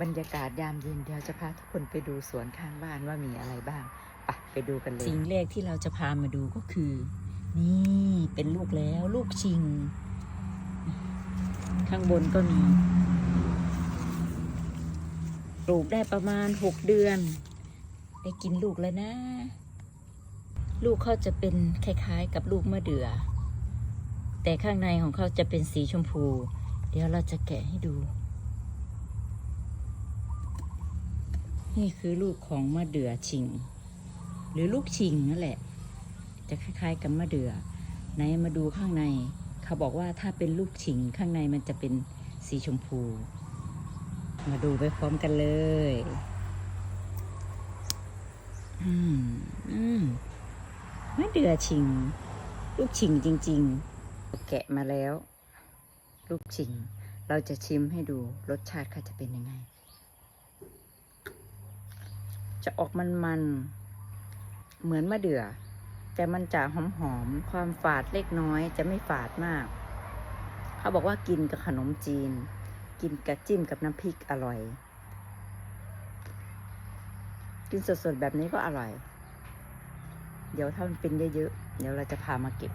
บรรยากาศยามเย็นเดี๋ยวจะพาทุกคนไปดูสวนข้างบ้านว่ามีอะไรบ้างไปไปดูกันเลย สิ่งแรกที่เราจะพามาดูก็คือ นี่เป็นลูกแล้วลูกชิง ข้างบนก็มี ปลูกได้ประมาณหกเดือน ได้กินลูกแล้วนะ ลูกเขาจะเป็นคล้ายๆ กับลูกมะเดื่อแต่ข้างในของเขาจะเป็นสีชมพู เดี๋ยวเราจะแกะให้ดู นี่คือลูกของมะเดื่อชิง หรือลูกชิงนั่นแหละ จะคล้ายๆกับมะเดื่อไหนมาดูข้างใน เขาบอกว่าถ้าเป็นลูกชิงข้างในมันจะเป็นสีชมพู มาดูไปพร้อมกันเลย อืมอืมมะเดื่อชิง ลูกชิงจริง ๆ แกะมาแล้ว ลูกชิง เราจะชิมให้ดูรสชาติเขาจะเป็นยังไง จะออกมันๆ เหมือนมะเดื่อ แต่มันจะหอมๆ ความฝาดเล็กน้อยจะไม่ฝาดมาก เขาบอกว่ากินกับขนมจีน กินกับจิ้มกับน้ำพริกอร่อย กินสดๆ แบบนี้ก็อร่อย เดี๋ยวถ้ามันเป็นเยอะๆ เดี๋ยวเราจะพามาเก็บ